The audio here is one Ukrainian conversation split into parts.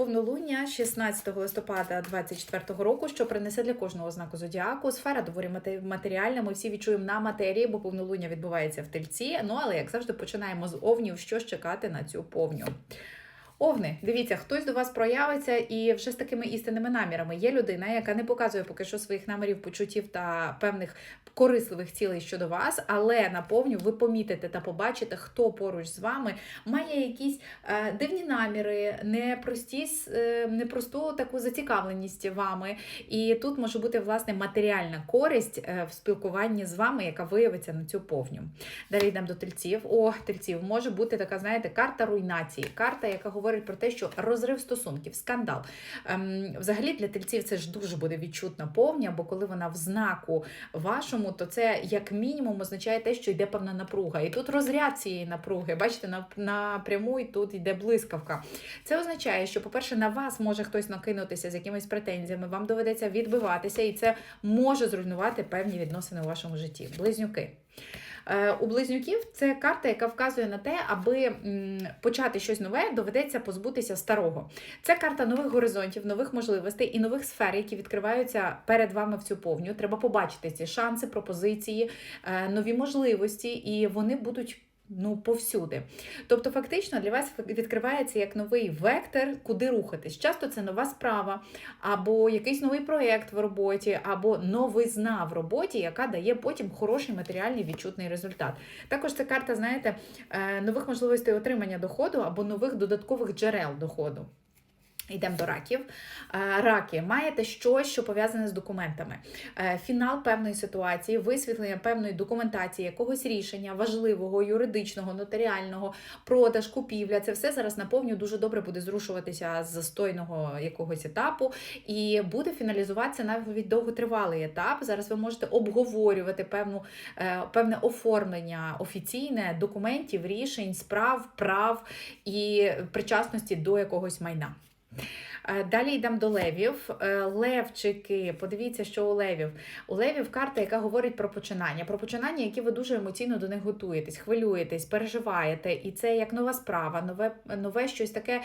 Повнолуння 16 листопада 24 року, що принесе для кожного знаку зодіаку. Сфера доволі мате- матеріальна. Ми всі відчуємо на матерії, бо повнолуння відбувається в тельці. Ну але як завжди, починаємо з овнів, що ж чекати на цю повню. Овни, дивіться, хтось до вас проявиться і вже з такими істинними намірами. Є людина, яка не показує поки що своїх намірів, почуттів та певних корисливих цілей щодо вас, але наповню ви помітите та побачите, хто поруч з вами має якісь е, дивні наміри, непрості, е, непросту таку зацікавленість вами. І тут може бути власне матеріальна користь е, в спілкуванні з вами, яка виявиться на цю повню. Далі йдемо до тельців. О, тельців може бути така, знаєте, карта руйнації, карта, яка говорить про те, що розрив стосунків, скандал. Ем, взагалі для тельців це ж дуже буде відчутна повня, бо коли вона в знаку вашому, то це як мінімум означає те, що йде певна напруга. І тут розряд цієї напруги. Бачите, напряму і тут йде блискавка. Це означає, що, по-перше, на вас може хтось накинутися з якимись претензіями, вам доведеться відбиватися, і це може зруйнувати певні відносини у вашому житті. Близнюки. Е, У близнюків це карта, яка вказує на те, аби почати щось нове, доведеться позбутися старого. Це карта нових горизонтів, нових можливостей і нових сфер, які відкриваються перед вами в цю повню. Треба побачити ці шанси, пропозиції, е, нові можливості, і вони будуть. Ну, повсюди. Тобто, фактично для вас відкривається як новий вектор, куди рухатись. Часто це нова справа, або якийсь новий проєкт в роботі, або новизна в роботі, яка дає потім хороший матеріальний відчутний результат. Також це карта, знаєте, е, нових можливостей отримання доходу або нових додаткових джерел доходу. Йдемо до раків. Е, Раки, маєте щось, що пов'язане з документами. Е, Фінал певної ситуації, висвітлення певної документації, якогось рішення важливого, юридичного, нотаріального, продаж, купівля. Це все зараз наповню дуже добре буде зрушуватися з застойного якогось етапу і буде фіналізуватися навіть довготривалий етап. Зараз ви можете обговорювати певну, е, певне оформлення офіційне документів, рішень, справ, прав і причасності до якогось майна. Е, Далі йдемо до левів. Е, Левчики, подивіться, що у левів. У левів карта, яка говорить про починання. Про починання, які ви дуже емоційно до них готуєтесь, хвилюєтесь, переживаєте. І це як нова справа, нове, нове щось таке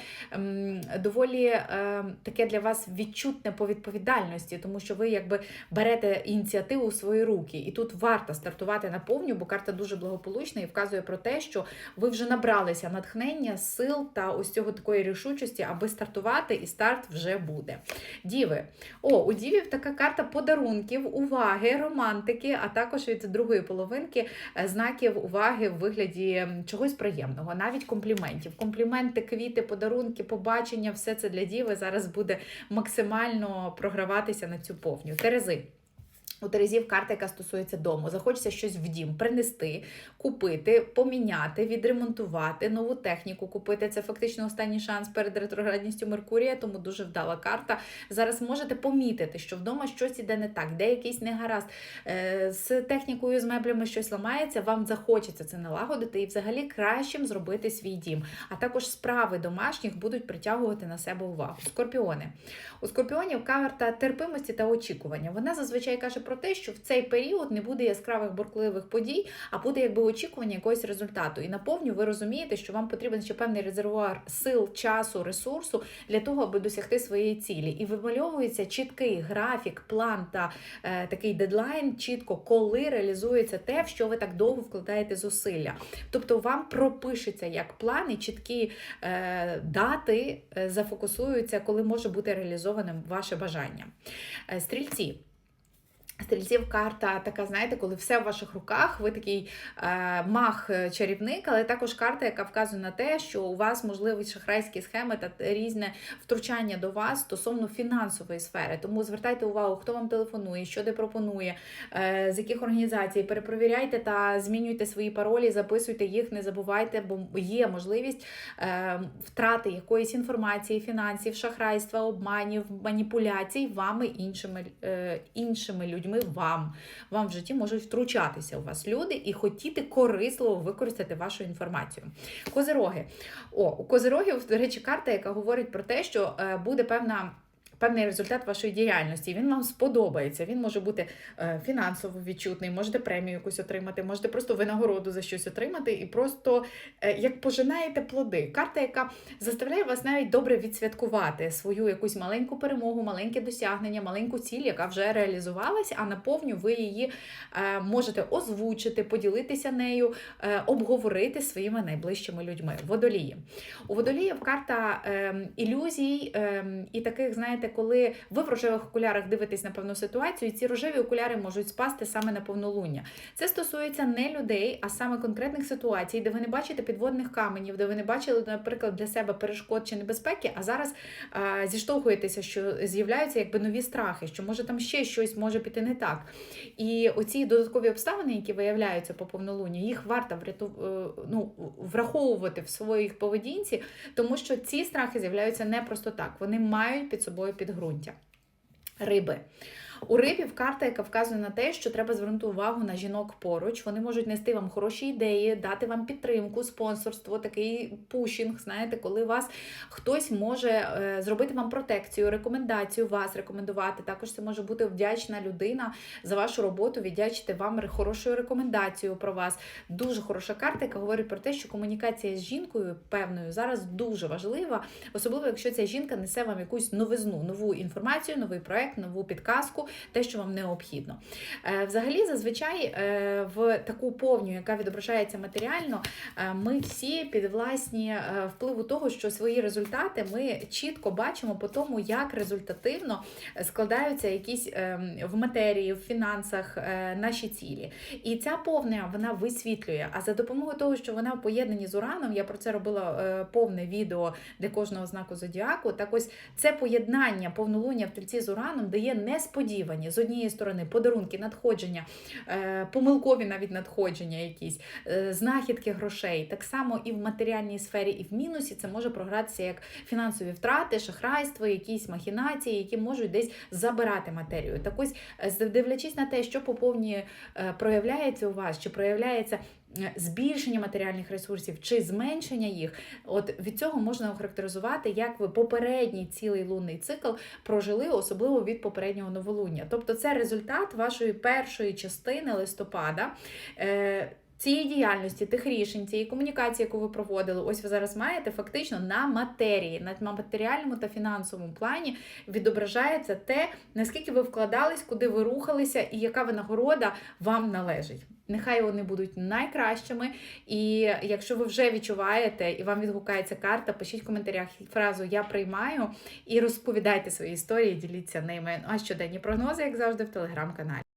доволі ем, таке для вас відчутне по відповідальності, тому що ви якби берете ініціативу у свої руки. І тут варто стартувати на повню, бо карта дуже благополучна і вказує про те, що ви вже набралися натхнення, сил та ось цього такої рішучості, аби стартувати, і старт вже буде. Діви. О, у дівів така карта подарунків, уваги, романтики, а також від другої половинки е, знаків уваги в вигляді чогось приємного, навіть компліментів. Компліменти, квіти, подарунки, побачення, все це для діви зараз буде максимально програватися на цю повню. Терези. У Терезів карта, яка стосується дому. Захочеться щось в дім принести, купити, поміняти, відремонтувати, нову техніку купити. Це фактично останній шанс перед ретроградністю Меркурія, тому дуже вдала карта. Зараз можете помітити, що вдома щось іде не так, де якийсь негаразд е, з технікою, з меблями щось ламається. Вам захочеться це налагодити і взагалі кращим зробити свій дім. А також справи домашніх будуть притягувати на себе увагу. Скорпіони. У скорпіонів карта терпимості та очікування. Вона зазвичай каже про те, що в цей період не буде яскравих буркливих подій, а буде якби очікування якогось результату. І наповню ви розумієте, що вам потрібен ще певний резервуар сил, часу, ресурсу для того, аби досягти своєї цілі. І вимальовується чіткий графік, план та е, такий дедлайн, чітко, коли реалізується те, в що ви так довго вкладаєте зусилля. Тобто вам пропишеться як план і чіткі е, дати е, зафокусуються, коли може бути реалізованим ваше бажання. Е, Стрільці. Стрільців карта така, знаєте, коли все в ваших руках, ви такий е, мах-чарівник, але також карта, яка вказує на те, що у вас можливі шахрайські схеми та різне втручання до вас стосовно фінансової сфери. Тому звертайте увагу, хто вам телефонує, що де пропонує, е, з яких організацій. Перепровіряйте та змінюйте свої паролі, записуйте їх, не забувайте, бо є можливість е, втрати якоїсь інформації, фінансів, шахрайства, обманів, маніпуляцій вами іншими, е, іншими людьми. Вам вам в житті можуть втручатися у вас люди і хотіти корисливо використати вашу інформацію. Козироги. О, у козирогів, до речі, карта, яка говорить про те, що е, буде певна певний результат вашої діяльності. Він вам сподобається. Він може бути е, фінансово відчутний, можете премію якусь отримати, можете просто винагороду за щось отримати, і просто е, як пожинаєте плоди. Карта, яка заставляє вас навіть добре відсвяткувати свою якусь маленьку перемогу, маленьке досягнення, маленьку ціль, яка вже реалізувалася, а наповню ви її е, можете озвучити, поділитися нею, обговорити своїми найближчими людьми. Водолії. У водоліїв карта е, ілюзій е, і таких, знаєте, коли ви в рожевих окулярах дивитесь на певну ситуацію, і ці рожеві окуляри можуть спасти саме на повнолуння. Це стосується не людей, а саме конкретних ситуацій, де ви не бачите підводних каменів, де ви не бачили, наприклад, для себе перешкод чи небезпеки, а зараз е, зіштовхуєтеся, що з'являються якби нові страхи, що може там ще щось може піти не так. І оці додаткові обставини, які виявляються по повнолунню, їх варто е, ну, враховувати в своїх поведінці, тому що ці страхи з'являються не просто так, вони мають під собою підґрунтя. Риби. У рибів карта, яка вказує на те, що треба звернути увагу на жінок поруч. Вони можуть нести вам хороші ідеї, дати вам підтримку, спонсорство, такий пушінг. Знаєте, коли вас хтось може е, зробити вам протекцію, рекомендацію вас рекомендувати. Також це може бути вдячна людина за вашу роботу, віддячити вам хорошою рекомендацією про вас. Дуже хороша карта, яка говорить про те, що комунікація з жінкою певною зараз дуже важлива, особливо якщо ця жінка несе вам якусь новизну, нову інформацію, новий проект, нову підказку, те, що вам необхідно. Е, Взагалі, зазвичай е, в таку повню, яка відображається матеріально, е, ми всі підвласні е, впливу того, що свої результати ми чітко бачимо по тому, як результативно складаються якісь е, в матерії, в фінансах наші цілі. І ця повня вона висвітлює. А за допомогою того, що вона в поєднанні з ураном, я про це робила повне відео для кожного знаку зодіаку. Так ось це поєднання повнолуння в тельці з ураном дає несподівані з однієї сторони подарунки, надходження, е, помилкові навіть надходження, якісь е, знахідки грошей. Так само і в матеріальній сфері, і в мінусі це може програтися як фінансові втрати, шахрайство, якісь махінації, які можуть десь забирати матерію. Так ось, е, дивлячись на те, що по повній е, проявляється у вас, чи проявляється. Е, Збільшення матеріальних ресурсів чи зменшення їх, от від цього можна охарактеризувати, як ви попередній цілий лунний цикл прожили, особливо від попереднього новолуння. Тобто, це результат вашої першої частини листопада. Цієї діяльності, тих рішень, цієї комунікації, яку ви проводили, ось ви зараз маєте фактично на матерії, на матеріальному та фінансовому плані відображається те, наскільки ви вкладались, куди ви рухалися, і яка винагорода вам належить. Нехай вони будуть найкращими. І якщо ви вже відчуваєте і вам відгукається карта, пишіть в коментарях фразу Я приймаю і розповідайте свої історії, діліться ними. А щоденні прогнози, як завжди, в телеграм-каналі.